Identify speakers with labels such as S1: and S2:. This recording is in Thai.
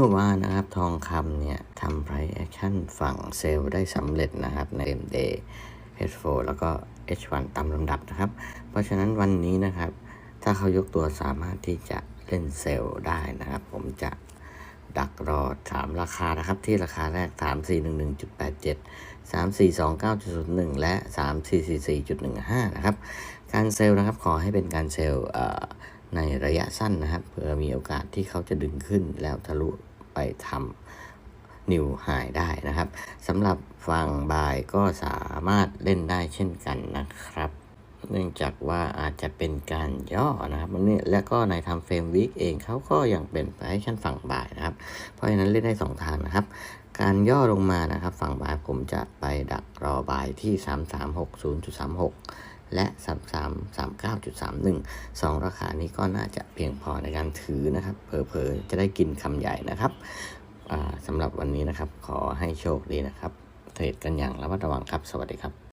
S1: เมื่อวานนะครับทองคำเนี่ยทำ price action ฝั่งเซลล์ได้สำเร็จนะครับใน MD H4 แล้วก็ H1 ตามลำดับนะครับ เพราะฉะนั้นวันนี้นะครับ ถ้าเขายกตัวสามารถที่จะเล่นเซลล์ได้นะครับ ผมจะดักรอถามราคานะครับ ที่ราคาแรก 3 4 1 1 8 7 3 4 2 9 0 1 และ 3 4 4 4 1 5 นะครับ การเซลล์นะครับขอให้เป็นการเซลล์ ในระยะสั้นนะครับเพื่อมีโอกาสที่เขาจะดึงขึ้นแล้วทะลุไปทำนิวไฮได้นะครับสำหรับฝั่งบายก็สามารถเล่นได้เช่นกันนะครับ เนื่องจากว่าอาจจะเป็นการย่อนะครับวันนี้และก็ในทำเฟรมวิกเองเขาก็ยังเป็นไปให้ชั้นฝั่งบ่ายนะครับ เพราะฉะนั้นเล่นได้สองทางนะครับการย่อลงมานะครับ ฝั่งบ่ายผมจะไปดักรอบ่ายที่ 3360.36 และ 3339.31สองราคานี้ก็น่าจะเพียงพอในการถือนะครับเผลอๆจะได้กินคำใหญ่นะครับสำหรับวันนี้นะครับขอให้โชคดีนะครับ เทรดกันอย่างระมัดระวังครับ สวัสดีครับ